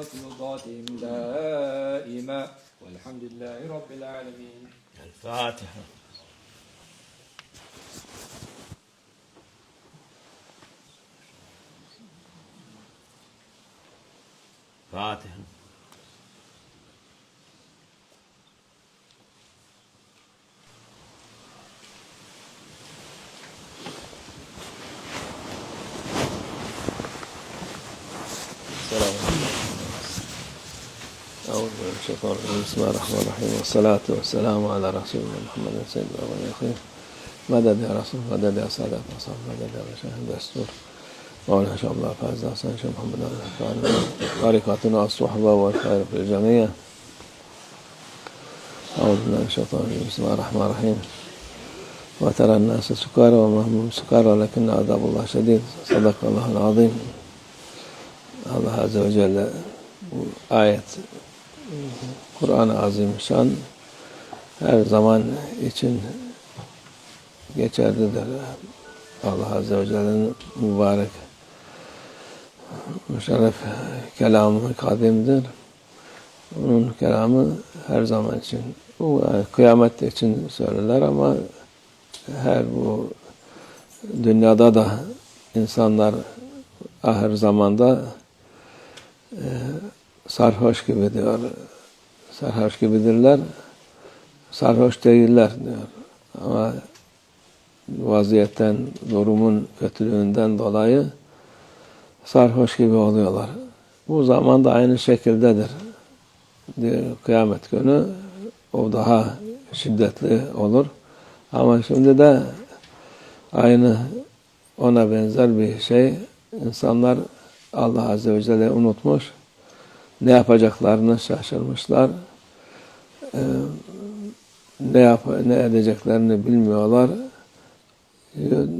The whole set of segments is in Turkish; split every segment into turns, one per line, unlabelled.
مطلوباتهم دائما والحمد لله رب العالمين.
الفاتحة. فاتحة.
أعوذ بالله من الشيطان الرجيم. بسم الله الرحمن الرحيم. والصلاة والسلام على رسولنا محمد سيد الأولين مدد يا رسول مدد يا سادة أصحاب مدد يا مشاهد الدستور مولانا شاء الله فاز حسن شيخ محمد طريقتنا الصحبة والخير في الجميع أعوذ بالله من الشيطان الرجيم بسم الله الرحمن الرحيم وترى الناس سكارى وما هم سكارى ولكن عذاب الله شديد. صدق الله العظيم. ve Celle bu ayet Kur'an-ı Azimüşşan her zaman için geçerlidir. Allah Azze ve Celle'nin mübarek müşerref kelamı kadimdir. Onun kelamı her zaman için bu yani kıyamet için söylerler ama her bu dünyada da insanlar ahir zamanda e, sarhoş gibi diyor. Sarhoş gibidirler. Sarhoş değiller diyor. Ama vaziyetten, durumun kötülüğünden dolayı sarhoş gibi oluyorlar. Bu zaman da aynı şekildedir. Diyor, kıyamet günü o daha şiddetli olur. Ama şimdi de aynı ona benzer bir şey. İnsanlar Allah Azze ve Celle unutmuş. Ne yapacaklarını şaşırmışlar. Ee, ne yap ne edeceklerini bilmiyorlar.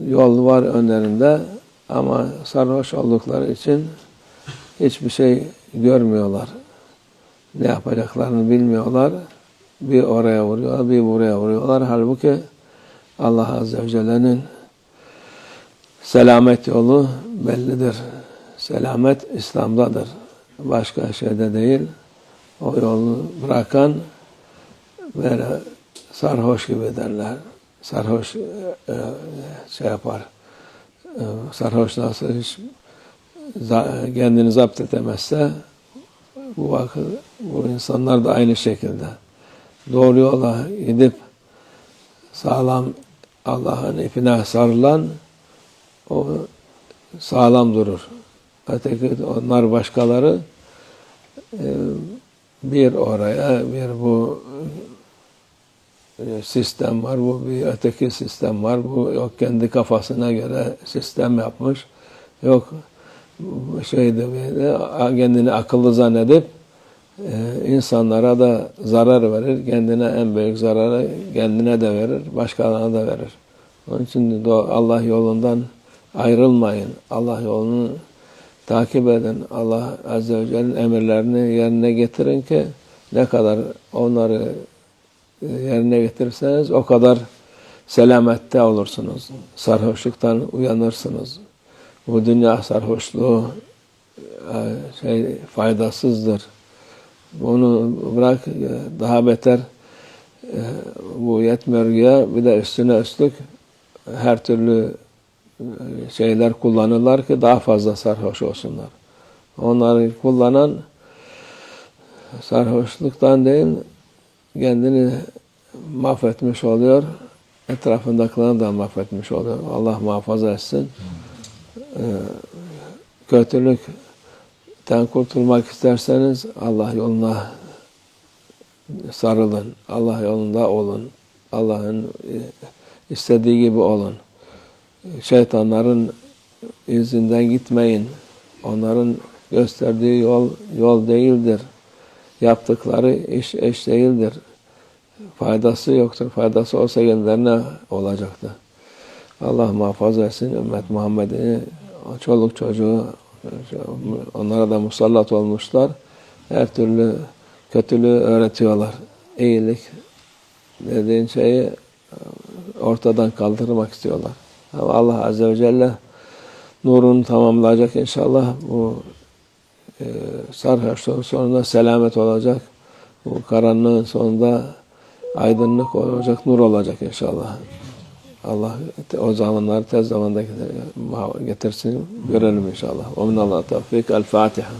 Yol var önlerinde ama sarhoş oldukları için hiçbir şey görmüyorlar. Ne yapacaklarını bilmiyorlar. Bir oraya vuruyorlar, bir buraya vuruyorlar. Halbuki Allah Azze ve Celle'nin selamet yolu bellidir. Selamet İslam'dadır. Başka şeyde değil. O yolu bırakan böyle sarhoş gibi derler. Sarhoş e, e, şey yapar. E, sarhoş nasıl hiç kendini zapt edemezse bu vakit bu insanlar da aynı şekilde doğru yola gidip sağlam Allah'ın ipine sarılan o sağlam durur. Öteki onlar başkaları bir oraya bir bu sistem var, bu bir öteki sistem var, bu yok kendi kafasına göre sistem yapmış, yok şeyde böyle kendini akıllı zannedip insanlara da zarar verir, kendine en büyük zararı kendine de verir, başkalarına da verir. Onun için Allah yolundan ayrılmayın. Allah yolunu takip edin. Allah Azze ve Celle'nin emirlerini yerine getirin ki ne kadar onları yerine getirirseniz o kadar selamette olursunuz. Sarhoşluktan uyanırsınız. Bu dünya sarhoşluğu şey faydasızdır. Bunu bırak daha beter bu yetmiyor ya bir de üstüne üstlük her türlü şeyler kullanırlar ki daha fazla sarhoş olsunlar. Onları kullanan sarhoşluktan değil kendini mahvetmiş oluyor. Etrafındakilerini de mahvetmiş oluyor. Allah muhafaza etsin. Ee, kötülükten kurtulmak isterseniz Allah yoluna sarılın. Allah yolunda olun. Allah'ın istediği gibi olun şeytanların izinden gitmeyin. Onların gösterdiği yol yol değildir. Yaptıkları iş eş değildir. Faydası yoktur. Faydası olsa kendilerine olacaktı. Allah muhafaza etsin ümmet Muhammed'i, çoluk çocuğu, onlara da musallat olmuşlar. Her türlü kötülüğü öğretiyorlar. İyilik dediğin şeyi ortadan kaldırmak istiyorlar. Allah Azze ve Celle nurunu tamamlayacak inşallah. Bu e, sarhoşluğun sonunda selamet olacak. Bu karanlığın sonunda aydınlık olacak, nur olacak inşallah. Allah o zamanları tez zamanda getirsin, görelim inşallah. O minallah tevfik. El Fatiha.